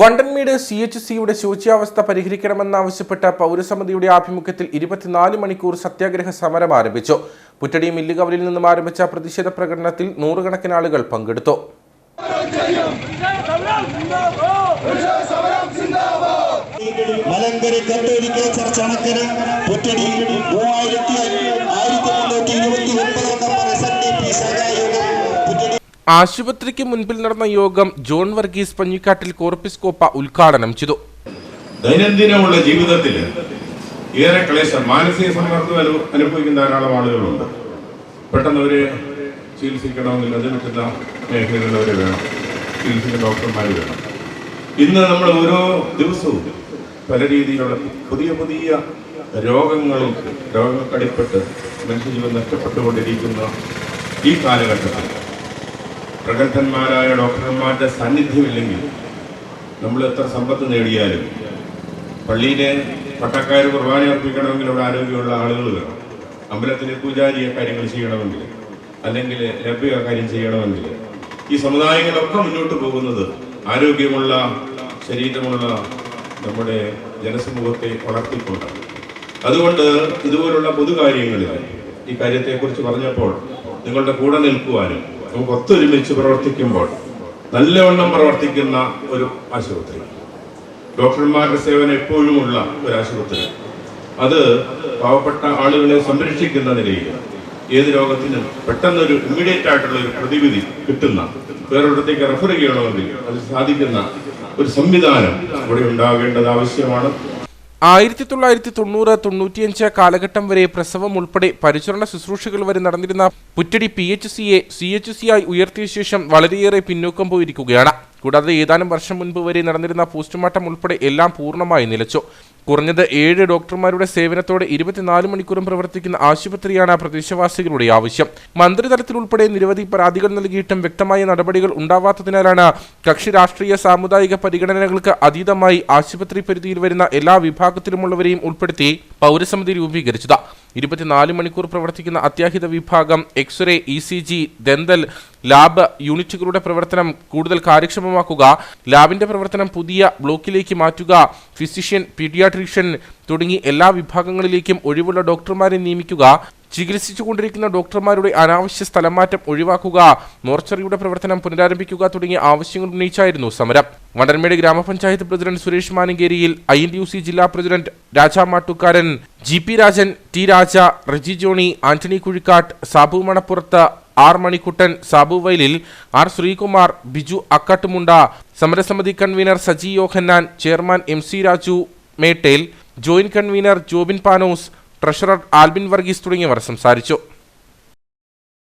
Vandanmedu C H സിയുടെ ശോച്യാവസ്ഥ പരിഹരിക്കണമെന്നാവശ്യപ്പെട്ട പൗരസമിതിയുടെ ആഭിമുഖ്യത്തിൽ ഇരുപത്തിനാല് മണിക്കൂർ സത്യാഗ്രഹ സമരം ആരംഭിച്ചു. പുറ്റടി മില്ലുകവലിൽ നിന്നും ആരംഭിച്ച പ്രതിഷേധ പ്രകടനത്തിൽ നൂറുകണക്കിന് ആളുകൾ പങ്കെടുത്തു. മലങ്കര കത്തോലിക്ക പുറ്റടി മൂവായിരത്തി ആയിരത്തി മുന്നൂറ്റി ഇരുപത്തി ഒൻപതാം ആശുപത്രിക്ക് മുൻപിൽ നടന്ന യോഗം ജോൺ വർഗീസ് പഞ്ഞിക്കാട്ടിൽ കോർപ്പിസ്കോപ്പ ഉദ്ഘാടനം ചെയ്തു. ദൈനംദിനമുള്ള ജീവിതത്തിൽ ഏറെ ക്ലേശം മാനസിക സമ്മർദ്ദം അനുഭവിക്കുന്ന ധാരാളം ആളുകളുണ്ട്. പെട്ടെന്ന് അവരെ ചികിത്സിക്കണമെങ്കിൽ അത് പറ്റുന്ന മേഖലകളിലവരെ വേണം. ചികിത്സിക്കുന്ന ഡോക്ടർമാർ വേണം. ഇന്ന് നമ്മൾ ഓരോ ദിവസവും പല രീതിയിലുള്ള പുതിയ പുതിയ രോഗങ്ങളിൽ രോഗങ്ങൾക്കടിപ്പെട്ട് മനുഷ്യജീവൻ നഷ്ടപ്പെട്ടുകൊണ്ടിരിക്കുന്ന ഈ കാലഘട്ടത്തിൽ പ്രഗത്ഭന്മാരായ ഡോക്ടർമാരുടെ സാന്നിധ്യമില്ലെങ്കിൽ നമ്മൾ എത്ര സമ്പത്ത് നേടിയാലും പള്ളിയിലെ പട്ടക്കാർ കുർബാന അർപ്പിക്കണമെങ്കിൽ അവിടെ ആരോഗ്യമുള്ള ആളുകൾ വേണം. അമ്പലത്തിലെ പൂജാരിയെ കാര്യങ്ങൾ ചെയ്യണമെങ്കിൽ അല്ലെങ്കിൽ ലഭ്യ കാര്യം ചെയ്യണമെങ്കിൽ ഈ സമുദായങ്ങളൊക്കെ മുന്നോട്ട് പോകുന്നത് ആരോഗ്യമുള്ള ശരീരമുള്ള നമ്മുടെ ജനസമൂഹത്തെ വളർത്തിക്കൊണ്ടാണ്. അതുകൊണ്ട് ഇതുപോലുള്ള പൊതുകാര്യങ്ങളിൽ ഈ കാര്യത്തെക്കുറിച്ച് പറഞ്ഞപ്പോൾ നിങ്ങളുടെ കൂടെ നിൽക്കുവാനും ഒത്തൊരുമിച്ച് പ്രവർത്തിക്കുമ്പോൾ നല്ലവണ്ണം പ്രവർത്തിക്കുന്ന ഒരു ആശുപത്രി. ഡോക്ടർമാരുടെ സേവനം എപ്പോഴുമുള്ള ഒരു ആശുപത്രി. അത് പാവപ്പെട്ട ആളുകളെ സംരക്ഷിക്കുന്ന നിലയിൽ ഏത് രോഗത്തിനും പെട്ടെന്നൊരു ഇമ്മീഡിയറ്റ് ആയിട്ടുള്ള ഒരു പ്രതിവിധി കിട്ടുന്ന വേറൊരിടത്തേക്ക് റെഫർ ചെയ്യണമെങ്കിൽ അത് സാധിക്കുന്ന ഒരു സംവിധാനം ഇവിടെ ഉണ്ടാകേണ്ടത് ആവശ്യമാണ്. ആയിരത്തി തൊള്ളായിരത്തി തൊണ്ണൂറ് തൊണ്ണൂറ്റിയഞ്ച് കാലഘട്ടം വരെ പ്രസവം ഉൾപ്പെടെ പരിചരണ ശുശ്രൂഷകൾ വരെ നടന്നിരുന്ന പുറ്റടി പി എച്ച് സിയെ സി എച്ച് സി ആയി ഉയർത്തിയ ശേഷം വളരെയേറെ പിന്നോക്കം പോയിരിക്കുകയാണ്. കൂടാതെ ഏതാനും വർഷം മുൻപ് വരെ നടന്നിരുന്ന പോസ്റ്റ്മോർട്ടം ഉൾപ്പെടെ എല്ലാം പൂർണമായി നിലച്ചു. കുറഞ്ഞത് ഏഴ് ഡോക്ടർമാരുടെ സേവനത്തോടെ ഇരുപത്തിനാല് മണിക്കൂറും പ്രവർത്തിക്കുന്ന ആശുപത്രിയാണ് പ്രദേശവാസികളുടെ ആവശ്യം. മന്ത്രിതലത്തിൽ ഉൾപ്പെടെ നിരവധി പരാതികൾ നൽകിയിട്ടും വ്യക്തമായ നടപടികൾ ഉണ്ടാവാത്തതിനാലാണ് കക്ഷി രാഷ്ട്രീയ സാമുദായിക പരിഗണനകൾക്ക് അതീതമായി ആശുപത്രി പരിധിയിൽ വരുന്ന എല്ലാ വിഭാഗത്തിലുമുള്ളവരെയും ഉൾപ്പെടുത്തി പൗരസമിതി രൂപീകരിച്ചത്. ഇരുപത്തിനാല് മണിക്കൂർ പ്രവർത്തിക്കുന്ന അത്യാഹിത വിഭാഗം x-ray E C G dental lab യൂണിറ്റുകളുടെ പ്രവർത്തനം കൂടുതൽ കാര്യക്ഷമമാക്കുക. ലാബിന്റെ പ്രവർത്തനം പുതിയ ബ്ലോക്കിലേക്ക് മാറ്റുക. ഫിസിഷ്യൻ പീഡിയാട്രീഷ്യൻ തുടങ്ങി എല്ലാ വിഭാഗങ്ങളിലേക്കും ഒഴിവുള്ള ഡോക്ടർമാരെ നിയമിക്കുക. ചികിത്സിച്ചുകൊണ്ടിരിക്കുന്ന ഡോക്ടർമാരുടെ അനാവശ്യ സ്ഥലമാറ്റം ഒഴിവാക്കുക മോർച്ചറിയുടെ പ്രവർത്തനം പുനരാരംഭിക്കുക തുടങ്ങിയ ആവശ്യങ്ങൾ ഉന്നയിച്ചായിരുന്നു സമരം. വണ്ടൻമേട് ഗ്രാമപഞ്ചായത്ത് പ്രസിഡന്റ് സുരേഷ് മാനങ്കേരിയിൽ ഐ എൻ യു സി ജില്ലാ president Raja Mattukkaran G P Rajan T Raja Reji Johny Antony Kuzhikkattu Sabu Manappurath R Manikuttan Sabu വയലിൽ ആർ ശ്രീകുമാർ ബിജു അക്കാട്ടുമുണ്ട സമരസമിതി convener Saji Yohannan chairman M C Raju Mettel joint convener Jobin Panos treasurer Albin Varghese തുടങ്ങിയവർ സംസാരിച്ചു